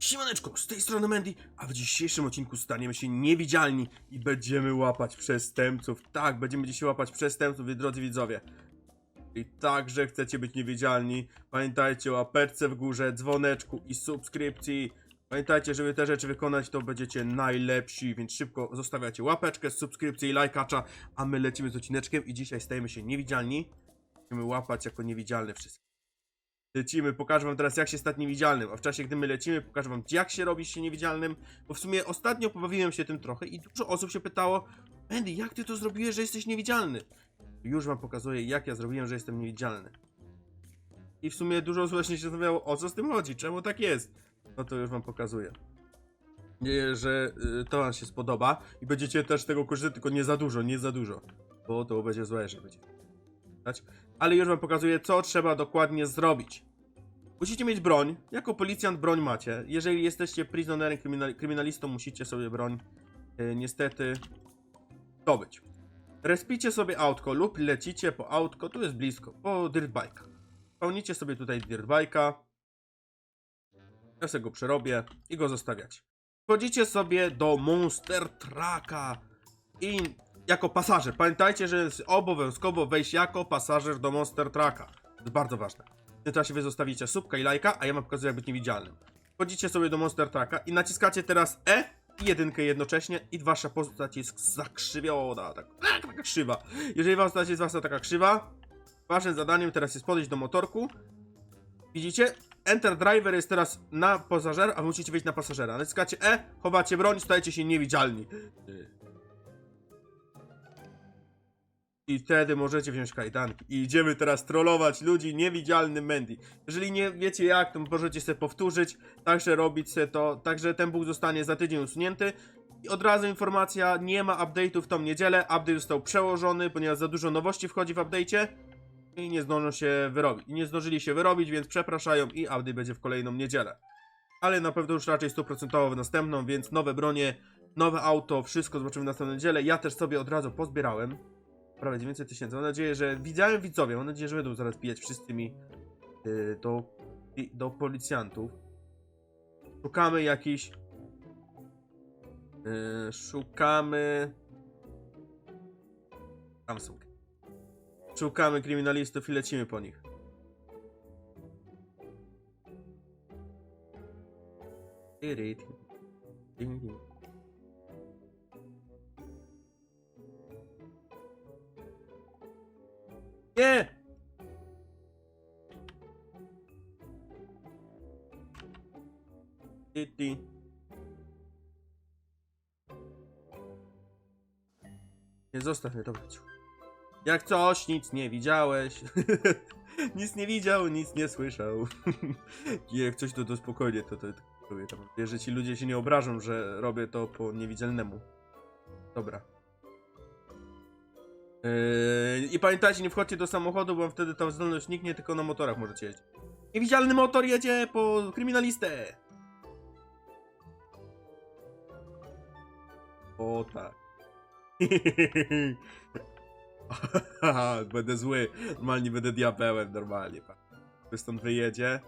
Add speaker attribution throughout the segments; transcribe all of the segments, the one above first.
Speaker 1: Siemaneczko, z tej strony Mandy, a w dzisiejszym odcinku staniemy się niewidzialni i będziemy łapać przestępców. Tak, będziemy dzisiaj łapać przestępców, drodzy widzowie. I także chcecie być niewidzialni, pamiętajcie o aperce w górze, dzwoneczku i subskrypcji. Pamiętajcie, żeby te rzeczy wykonać, to będziecie najlepsi, więc szybko zostawiacie łapeczkę, subskrypcję i lajkacza, a my lecimy z odcineczkiem i dzisiaj stajemy się niewidzialni. Będziemy łapać jako niewidzialne wszystko. Lecimy, pokażę wam teraz jak się stać niewidzialnym, a w czasie gdy my lecimy pokażę wam jak się robi się niewidzialnym, bo w sumie ostatnio pobawiłem się tym trochę i dużo osób się pytało Andy, jak ty to zrobiłeś, że jesteś niewidzialny? Już wam pokazuję jak ja zrobiłem, że jestem niewidzialny. I w sumie dużo osób właśnie się zastanawiało o co z tym chodzi, czemu tak jest? No to już wam pokazuję. Nadzieję, że y, to wam się spodoba i będziecie też tego korzystać, tylko nie za dużo, nie za dużo, bo to będzie złe, jeżeli będzie. Ale już wam pokazuję, co trzeba dokładnie zrobić. Musicie mieć broń. Jako policjant broń macie. Jeżeli jesteście prisonerem, kryminal kryminalistą, musicie sobie broń e, niestety zdobyć. Respicie sobie autko lub lecicie po autko, tu jest blisko, po dirtbike'a. Pełnicie sobie tutaj dirtbike'a. Ja sobie go przerobię i go zostawiacie. Wchodzicie sobie do Monster Trucka i jako pasażer. Pamiętajcie, że jest obowiązkowo wejść jako pasażer do Monster Trucka. To jest bardzo ważne. W tym czasie wy zostawicie subka i lajka, a ja wam pokazuję jak być niewidzialnym. Wchodzicie sobie do Monster Trucka i naciskacie teraz E i jedynkę jednocześnie i wasza postać jest zakrzywiona, tak, tak, taka krzywa. Jeżeli wasza postać jest wasza taka krzywa, waszym zadaniem teraz jest podejść do motorku. Widzicie? Enter driver jest teraz na pasażera, a musicie wejść na pasażera. Naciskacie E, chowacie broń, stajecie się niewidzialni. I wtedy możecie wziąć kajdanki. I idziemy teraz trollować ludzi niewidzialnym Mandy. Jeżeli nie wiecie jak, to możecie sobie powtórzyć, także robić sobie to, także ten bóg zostanie za tydzień usunięty. I od razu informacja, nie ma update'u w tą niedzielę, update został przełożony, ponieważ za dużo nowości wchodzi w update'cie i nie zdążą się wyrobić. I nie zdążyli się wyrobić, więc przepraszają i update będzie w kolejną niedzielę. Ale na pewno już raczej 100% w następną, więc nowe bronie, nowe auto, wszystko zobaczymy w następną niedzielę. Ja też sobie od razu pozbierałem prawie 900 tysięcy. Mam nadzieję, że widziałem widzowie, mam nadzieję, że będą zaraz bijać wszyscy mi yy, do, do policjantów. Szukamy jakiś. Yy, szukamy. Są. Szukamy kryminalistów i lecimy po nich. Tyry, Nie! Ty. Nie zostaw mnie, dobra. Jak coś, nic nie widziałeś. nic nie widział, nic nie słyszał. Jak coś, to, to spokojnie, to, to, to robię tam. Wiesz, że ci ludzie się nie obrażą, że robię to po niewidzialnemu. Dobra. Yy, I pamiętajcie, nie wchodźcie do samochodu, bo wtedy ta zdolność niknie, tylko na motorach możecie jeździć. Niewidzialny motor jedzie po kryminalistę! O tak. będę zły. Normalnie będę diabełem, normalnie. Wy stąd wyjedzie,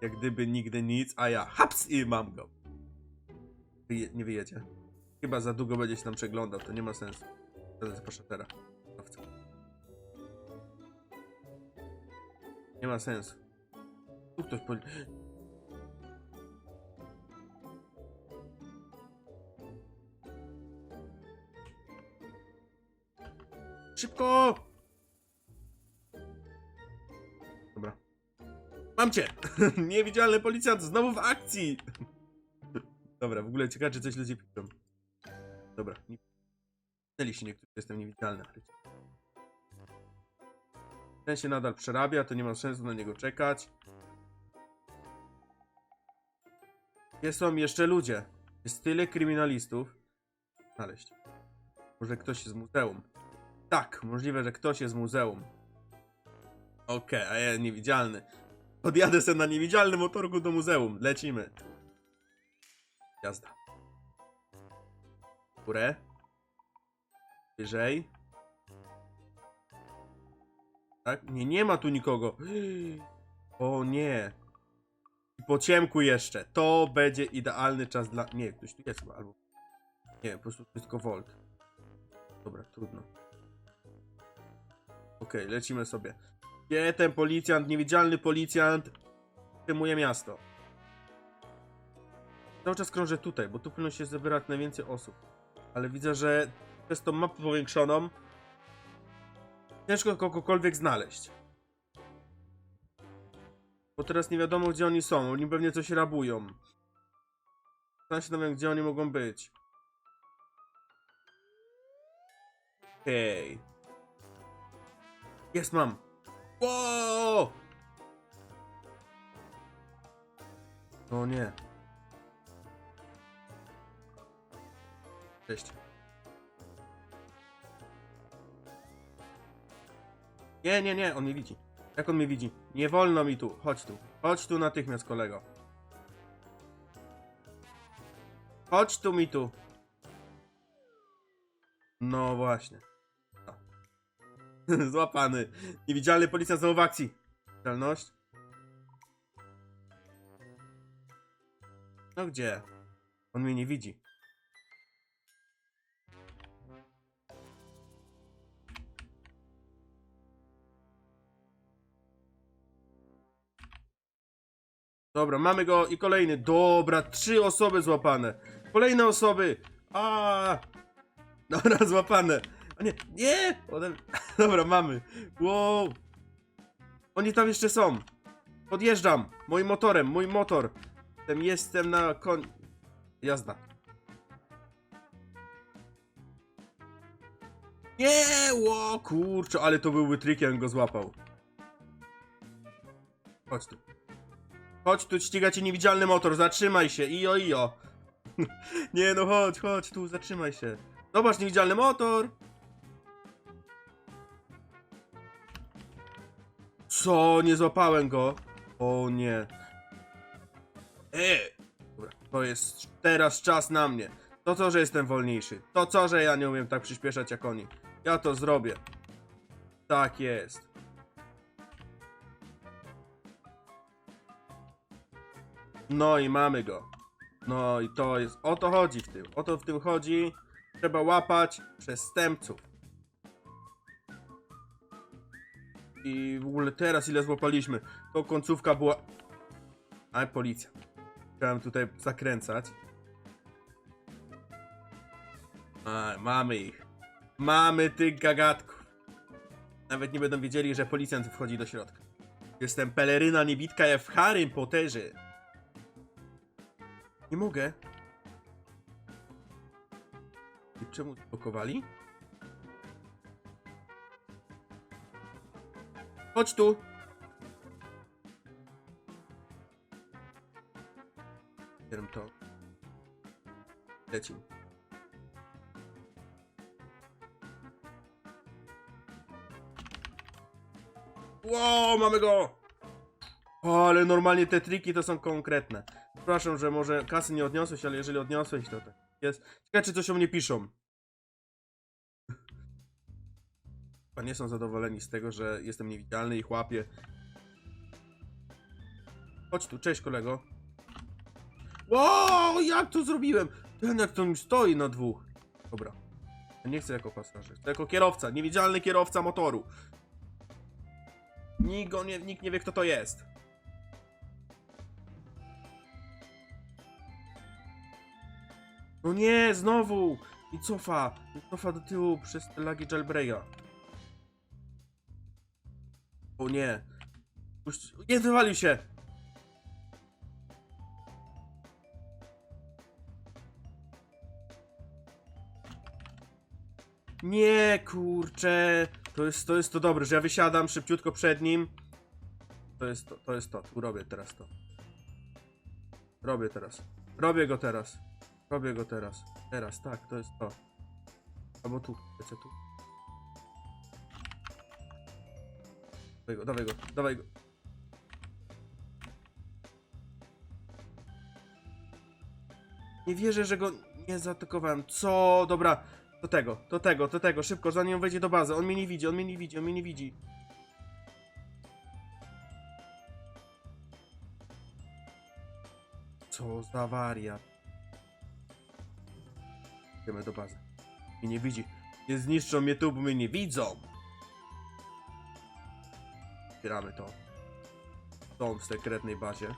Speaker 1: jak gdyby nigdy nic, a ja haps i mam go. Wyje nie wyjedzie. Chyba za długo będzie się tam przeglądał, to nie ma sensu. Proszę teraz. Nie ma sensu. Tu ktoś. Szybko! Dobra. Mam cię! Niewidzialny policjant znowu w akcji! Dobra, w ogóle ciekawe, czy coś ludzie piszą. Dobra, Pisali się niektórzy, jestem niewidzialny. Ten się nadal przerabia, to nie ma sensu na niego czekać. Gdzie są jeszcze ludzie? Jest tyle kryminalistów. Znaleźć. Może ktoś z muzeum. Tak, możliwe, że ktoś jest z muzeum. Okej, a ja niewidzialny. Podjadę sobie na niewidzialnym motorku do muzeum. Lecimy. Jazda. Górę. Wyżej. Tak? Nie, nie ma tu nikogo. O nie. Po ciemku jeszcze. To będzie idealny czas dla... Nie, ktoś tu jest chyba, albo... Nie, po prostu tylko Volt. Dobra, trudno. Okej, lecimy sobie. Gdzie ten policjant, niewidzialny policjant przejmuje miasto? Cały czas krążę tutaj, bo tu powinno się zebrać najwięcej osób. Ale widzę, że przez tą mapę powiększoną ciężko kogokolwiek znaleźć. Bo teraz nie wiadomo, gdzie oni są. Oni pewnie coś rabują. Zastanawiam się, gdzie oni mogą być. Hej. Jest, mam. Wow! O nie. Cześć. Nie, nie, nie, on mnie widzi. Jak on mnie widzi? Nie wolno mi tu. Chodź tu. Chodź tu natychmiast, kolego. Chodź tu mi tu. No właśnie. O. Złapany. Niewidzialny policjant znowu w akcji. Widzialność? No gdzie? On mnie nie widzi. Dobra, mamy go i kolejny. Dobra, trzy osoby złapane. Kolejne osoby. A. Dobra, złapane. A nie, nie! Dobra, mamy. Wow. Oni tam jeszcze są. Podjeżdżam. Moim motorem, mój motor. Jestem, jestem na koń... Jazda. Nie, ło, kurczę, ale to byłby trik, jak go złapał. Chodź tu. Chodź tu, ściga cię niewidzialny motor, zatrzymaj się, ijo, ijo. Nie no, chodź, chodź tu, zatrzymaj się. Zobacz, niewidzialny motor. Co? Nie złapałem go. O nie. E! Dobra, to jest teraz czas na mnie. To co, że jestem wolniejszy. To co, że ja nie umiem tak przyspieszać jak oni. Ja to zrobię. Tak jest. No i mamy go. No i to jest. O to chodzi w tym. O to w tym chodzi. Trzeba łapać przestępców. I w ogóle teraz ile złapaliśmy. To końcówka była. Ale policja. Chciałem tutaj zakręcać. A, mamy ich. Mamy tych gagatków. Nawet nie będą wiedzieli, że policjant wchodzi do środka. Jestem peleryna niebitka w Harrym Potterze. Nie mogę. I czemu blokowali? Chodź tu. Bieram to. Lecimy. Wow, mamy go! O, ale normalnie te triki to są konkretne. Przepraszam, że może kasy nie odniosłeś, ale jeżeli odniosłeś, to tak jest. Ciekawe, czy coś o mnie piszą. Chyba nie są zadowoleni z tego, że jestem niewidzialny i chłapię. Chodź tu, cześć kolego. Wow, jak to zrobiłem? Ten jak to mi stoi na dwóch. Dobra. Ja nie chcę jako pasażer, chcę jako kierowca, niewidzialny kierowca motoru. Nikt, nie, nikt nie wie, kto to jest. No nie, znowu! I cofa, cofa do tyłu przez te lagi jailbreaka. O nie. Puść... Nie, wywalił się! Nie, kurczę. To jest, to jest to dobre, że ja wysiadam szybciutko przed nim. To jest to, to jest to. Tu robię teraz to. Robię teraz. Robię go teraz. Robię go teraz. Teraz, tak, to jest to. Albo tu, lecę tu. Dawaj go, dawaj go, dawaj go. Nie wierzę, że go nie zaatakowałem. Co? Dobra, do tego, do tego, do tego, szybko, zanim on wejdzie do bazy. On mnie nie widzi, on mnie nie widzi, on mnie nie widzi. Co za wariat. Idziemy do bazy. Mnie nie widzi. Nie zniszczą mnie tu, bo mnie nie widzą. Zbieramy to. Są w sekretnej bazie.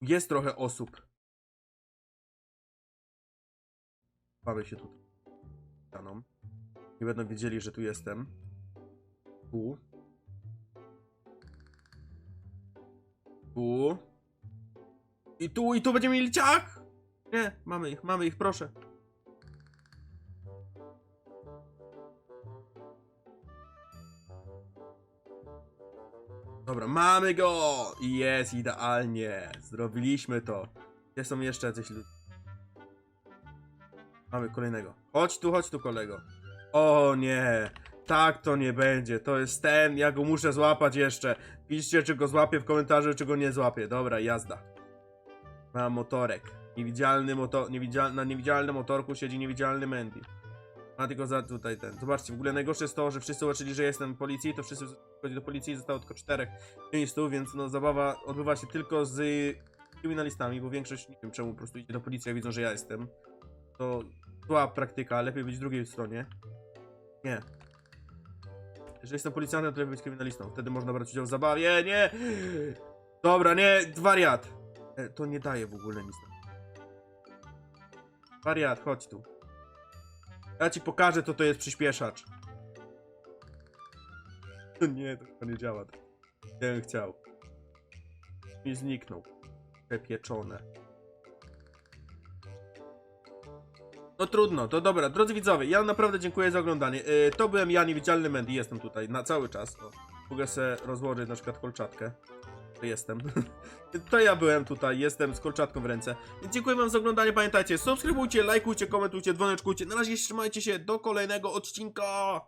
Speaker 1: Jest trochę osób. Bawię się tutaj. Staną. Nie będą wiedzieli, że tu jestem. Tu. Tu. I tu, i tu będziemy mieli ciach! Nie, mamy ich, mamy ich, proszę. Dobra, mamy go! Jest, idealnie. Zrobiliśmy to. Gdzie są jeszcze jacyś ludzie? Mamy kolejnego. Chodź tu, chodź tu, kolego. O nie, tak to nie będzie. To jest ten, ja go muszę złapać jeszcze. Piszcie, czy go złapię w komentarzu, czy go nie złapię. Dobra, jazda. Mam motorek. Niewidzialny motor, niewidzial, na niewidzialnym motorku siedzi niewidzialny Mandy. Ma tylko za tutaj ten. Zobaczcie, w ogóle najgorsze jest to, że wszyscy zobaczyli, że jestem w policji, to wszyscy chodzi do policji zostało tylko czterech miejsców, więc no zabawa odbywa się tylko z kryminalistami, bo większość nie wiem czemu po prostu idzie do policji, jak widzą, że ja jestem. To zła praktyka, lepiej być w drugiej stronie. Nie. Jeżeli jestem policjantem, to lepiej być kryminalistą. Wtedy można brać udział w zabawie. Nie! Dobra, nie, wariat! E, To nie daje w ogóle nic. Wariat, chodź tu. Ja ci pokażę, co to jest przyspieszacz. Nie, to nie działa. Ja bym chciał. Mi zniknął. Przepieczone. No trudno, to dobra. Drodzy widzowie, ja naprawdę dziękuję za oglądanie. Yy, to byłem ja, niewidzialny Mendy, jestem tutaj na cały czas. Mogę sobie rozłożyć na przykład kolczatkę. Jestem. to ja byłem tutaj, jestem z kolczatką w ręce. Dziękuję wam za oglądanie, pamiętajcie, subskrybujcie, lajkujcie, komentujcie, dzwoneczkujcie. Na razie trzymajcie się, do kolejnego odcinka!